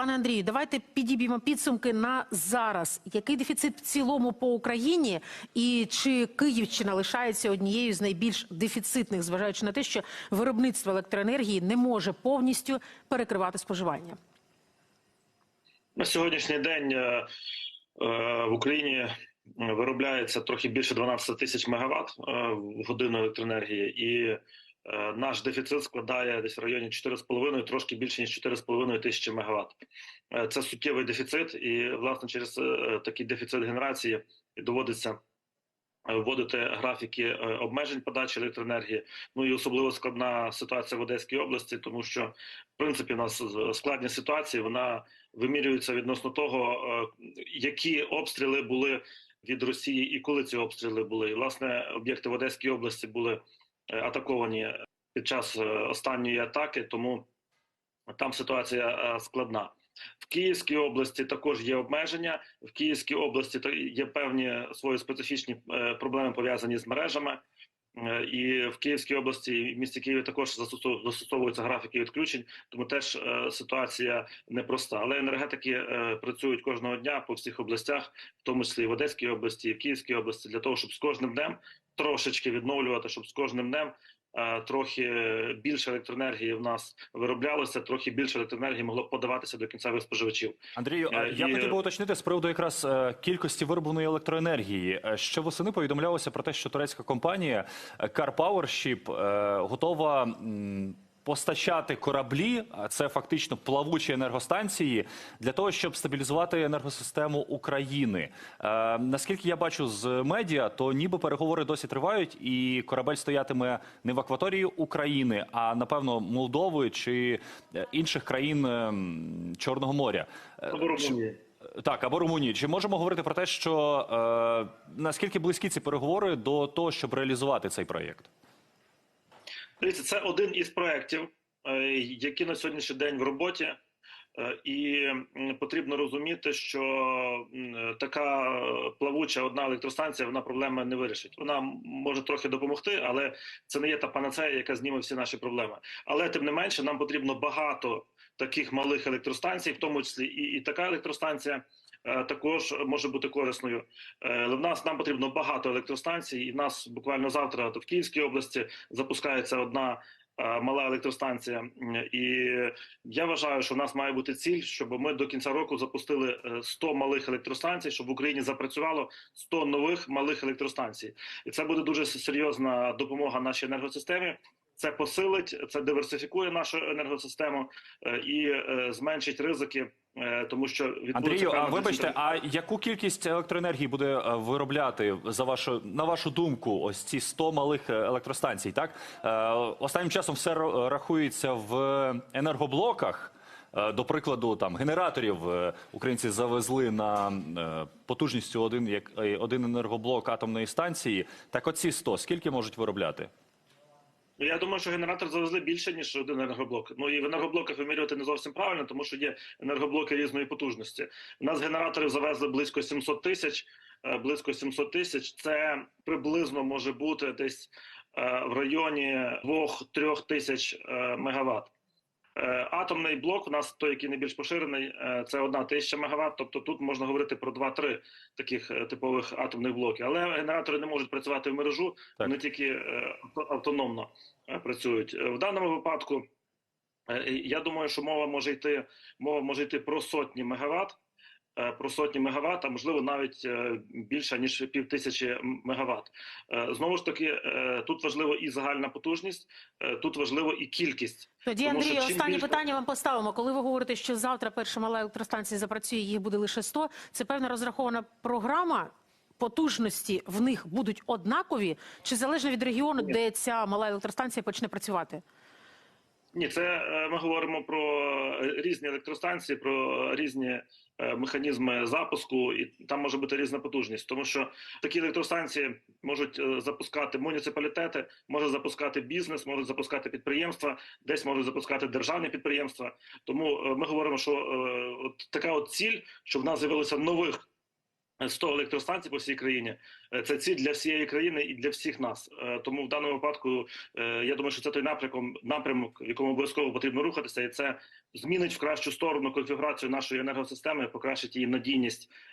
Пане Андрію, давайте підіб'ємо підсумки на зараз. Який дефіцит в цілому по Україні, і чи Київщина лишається однією з найбільш дефіцитних, зважаючи на те, що виробництво електроенергії не може повністю перекривати споживання? На сьогоднішній день е, е, в Україні виробляється трохи більше 12 тисяч мегаватт е, в годину електроенергії, і е, наш дефіцит складає десь в районі 4,5, трошки більше ніж 4,5 тисячі мегаватт. Е, Це суттєвий дефіцит, і власне через е, такий дефіцит генерації доводиться. е, Вводити графіки е, обмежень подачі електроенергії. Ну і особливо складна ситуація в Одеській області, тому що в принципі у нас складні ситуації вона вимірюється відносно того, е, які обстріли були від Росії і коли ці обстріли були. І, власне, об'єкти в Одеській області були е, атаковані під час е, останньої атаки, тому там ситуація е, складна. В Київській області також є обмеження. В Київській області є певні свої специфічні е, проблеми пов'язані з мережами. Е, І в Київській області і в місті Києві також застосовуються графіки відключень, тому теж е, ситуація непроста. Але енергетики е, працюють кожного дня по всіх областях, в тому числі і в Одеській області, і в Київській області, для того, щоб з кожним днем трошечки відновлювати, щоб з кожним днем е, трохи більше електроенергії в нас вироблялося, трохи більше електроенергії могло подаватися до кінцевих споживачів. Андрію, а Е, я і- хотів би уточнити з приводу якраз е, кількості виробленої електроенергії. Е, Ще восени повідомлялося про те, що турецька компанія е, Car Powership е, готова. Постачати кораблі, а це фактично плавучі енергостанції, для того, щоб стабілізувати енергосистему України. Е, наскільки я бачу з медіа, то ніби переговори досі тривають, і корабель стоятиме не в акваторії України, а напевно Молдови чи е, інших країн е, Чорного моря. Е, Або Румунії. так, або Румунії. Чи можемо говорити про те, що е, наскільки близькі ці переговори до того, щоб реалізувати цей проєкт? Дивіться, це один із проєктів, е, які на сьогоднішній день в роботі. Е, І потрібно розуміти, що така плавуча одна електростанція вона проблеми не вирішить. Вона може трохи допомогти, але це не є та панацея, яка зніме всі наші проблеми. Але тим не менше, нам потрібно багато таких малих електростанцій, в тому числі і, і така електростанція. Е, Також може бути корисною. Е, Але в нас нам потрібно багато електростанцій, і в нас буквально завтра в Київській області запускається одна е, мала електростанція. І я вважаю, що в нас має бути ціль, щоб ми до кінця року запустили е, 100 малих електростанцій, щоб в Україні запрацювало 100 нових малих електростанцій. І це буде дуже серйозна допомога нашій енергосистемі. Це посилить, це диверсифікує нашу енергосистему е, і е, зменшить ризики, е, тому що відбудеться Андрію, а вибачте, а яку кількість електроенергії буде виробляти за вашу на вашу думку? Ось ці 100 малих електростанцій? Так останнім часом все рахується в енергоблоках. До прикладу, там генераторів українці завезли на потужністю один як один енергоблок атомної станції. Так, оці 100, скільки можуть виробляти? Ну, Я думаю, що генератор завезли більше ніж один енергоблок. Ну і в енергоблоках вимірювати не зовсім правильно, тому що є енергоблоки різної потужності. У нас генераторів завезли близько 700 тисяч. е, Близько 700 тисяч. Це приблизно може бути десь е, в районі 2-3 тисяч е, мегаватт. Е, Атомний блок у нас той, який найбільш поширений, е, це одна тисяча мегаватт. Тобто тут можна говорити про 2-3 таких е, типових атомних блоки. Але генератори не можуть працювати в мережу, Так. вони тільки автономно працюють. В даному випадку я думаю, що мова може йти мова може йти про сотні мегаватт. Е, Про сотні мегаватт, а можливо навіть е, більше ніж пів тисячі мегаватт. Е, Знову ж таки, тут важливо і загальна потужність, тут важливо і кількість. Тоді, Тому Андрій, останнє більше- питання вам поставимо. Коли ви говорите, що завтра перша мала електростанція запрацює, їх буде лише 100, це певна розрахована програма. Потужності в них будуть однакові, чи залежно від регіону, де ця мала електростанція почне працювати? Ні, це е, ми говоримо про е, різні електростанції, про різні е, механізми запуску, і там може бути різна потужність, тому що такі електростанції можуть запускати муніципалітети, може запускати бізнес, можуть запускати підприємства, десь можуть запускати державні підприємства. Тому ми говоримо, що от така от ціль, щоб в нас з'явилося нових 100 електростанцій по всій країні. Е, Це ціль для всієї країни і для всіх нас. Е, Тому в даному випадку е, я думаю, що це той напрямок, напрямок, якому обов'язково потрібно рухатися, і це змінить в кращу сторону конфігурацію нашої енергосистеми, покращить її надійність